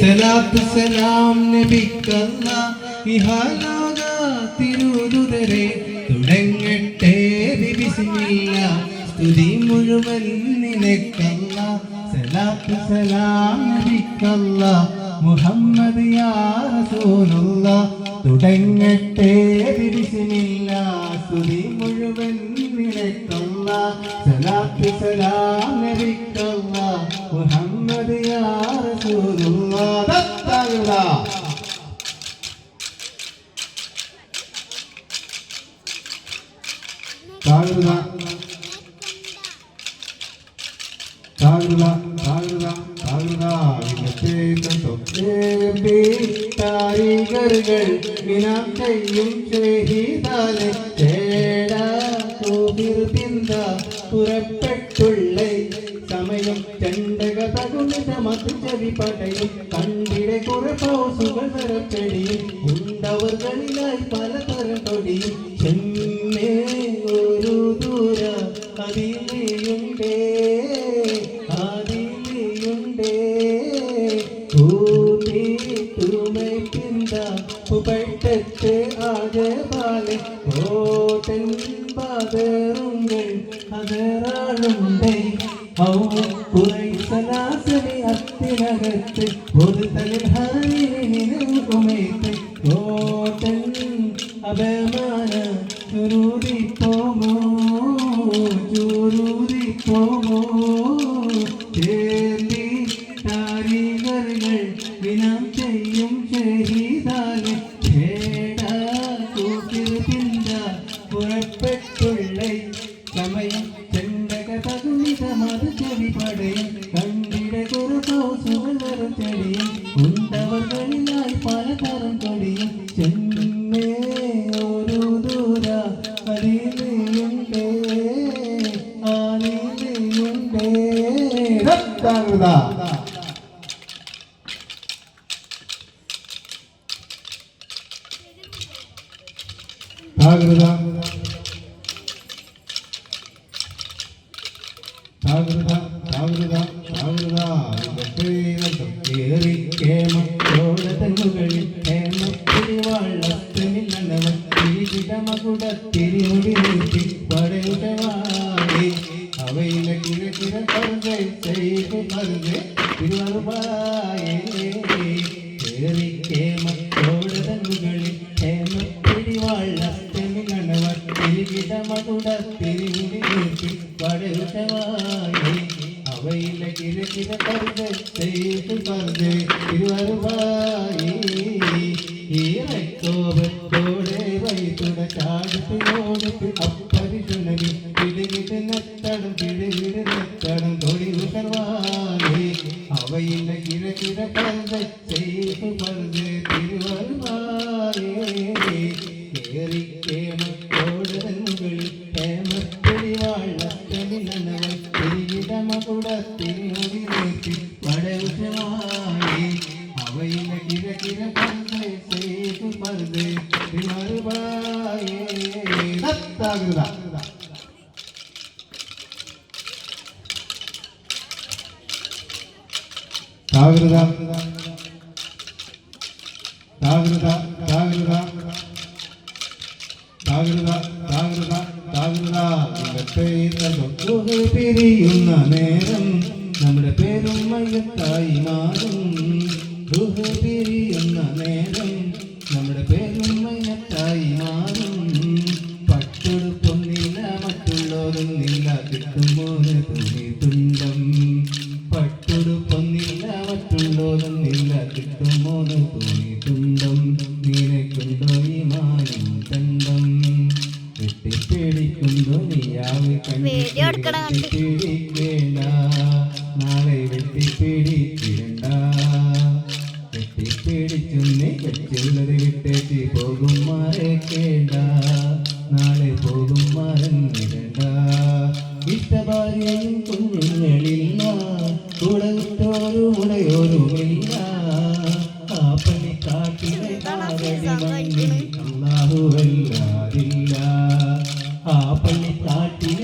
സലാത്തു സലാം നബിക്കല്ല ഇഹാലോക തിരുതുതരെ തുടങ്ങട്ടെ ബിസ്മില്ല സ്തുതി മുഴുവൻ നിനക്കല്ല സലാത്തു സലാം നബിക്കല്ല മുഹമ്മദ് യാ റസൂലുള്ള തുടങ്ങട്ടെ ബിസ്മില്ല സ്തുതി മുഴുവൻ നിനക്കല്ല സലാത്തു സലാം നബിക്കല്ല മുഹമ്മദ് യാ താഴ്ന്ന താഴ്ന്ന താഴ്ന്ന താഴ്ന്ന താരികറുകൾ വിനാം ചെയ്യും ഷഹീദാലെ ചേടാ കോപിർ പിന്ത പുറപ്പെട്ടുള്ള സമയം ചണ്ടക തകുമിത മധു ചെവി പടയും കണ്ടിടെ കുറെ പൗസുകൾ നിറപ്പെടിയും ഉണ്ടവർകളിലായി പലതരം പുപട്ടത്ത് ആജപാലെ കോട്ടൻ പാതറുങ്ങൾ അതറാളുണ്ടേ ഔ കുറെ ദത്താകൃത താകൃത താകൃത താകൃത താകൃത കേറി കേമോടതങ്ങുകളിൽ ഹേമത്തിരിവാളത്തമില്ലവൻ തിരികിടമകുടത്തിരിമുടി നിർത്തി പടയുടവാടി കേറി കേമോടതങ്ങുകളിൽ ഹേമത്തിരിവാളത്തമില്ലവൻ തിരികിടമകുടത്തിരിമുടി നിർത്തി പടയുടവാടി അവയിലെ പറുതെ ചെയ്ത് പറുതെ തിരുവറുപായേ ഈറക്കോപത്തോടെ വൈത്തുട ചാടത്തിനോടത്ത് അപ്പരിശുനവി உலகிற பிறப்பதை செய்து மருந்து திருவருவாரே. ஏறிக்கே மக்கோடங்கள் ஏமத்தொழி வாழத்தலி நனவை திரியிடமகுட திருமதி താകൃത താകൃത താകൃത താകൃത ഇന്നത്തെ തൊട്ടുകൾ പിരിയുന്ന നേരം നമ്മുടെ പേരും മയ്യത്തായി മാറും. പിരിയുന്ന നേരം നമ്മുടെ പേരും മയ്യത്തായി മാറും. പട്ടുടുപ്പൊന്നില്ല മറ്റുള്ളവരൊന്നില്ല കിട്ടുമോന് തുണി തുണ്ടം വീഡിയോ എടുക്കണ കണ്ടിട്ടിരിക്കേണ്ട നാളെ വെട്ടിപ്പിടിക്കിരണ്ട വെട്ടിപ്പിടിച്ചൊന്നെ വെച്ചുള്ളത് വിട്ടേച്ച് പോകും മറക്കേണ്ട. നാളെ പോകും മറന്നിരണ്ട ഇഷ്ടഭാര്യയും കുഞ്ഞുങ്ങളില്ല കൂടെ ഉറ്റോരും ഉടയോരുമില്ല ആ പണി കാട്ടിലെ അള്ളാഹുവല്ലാതില്ല ആ പണി കാട്ടിലെ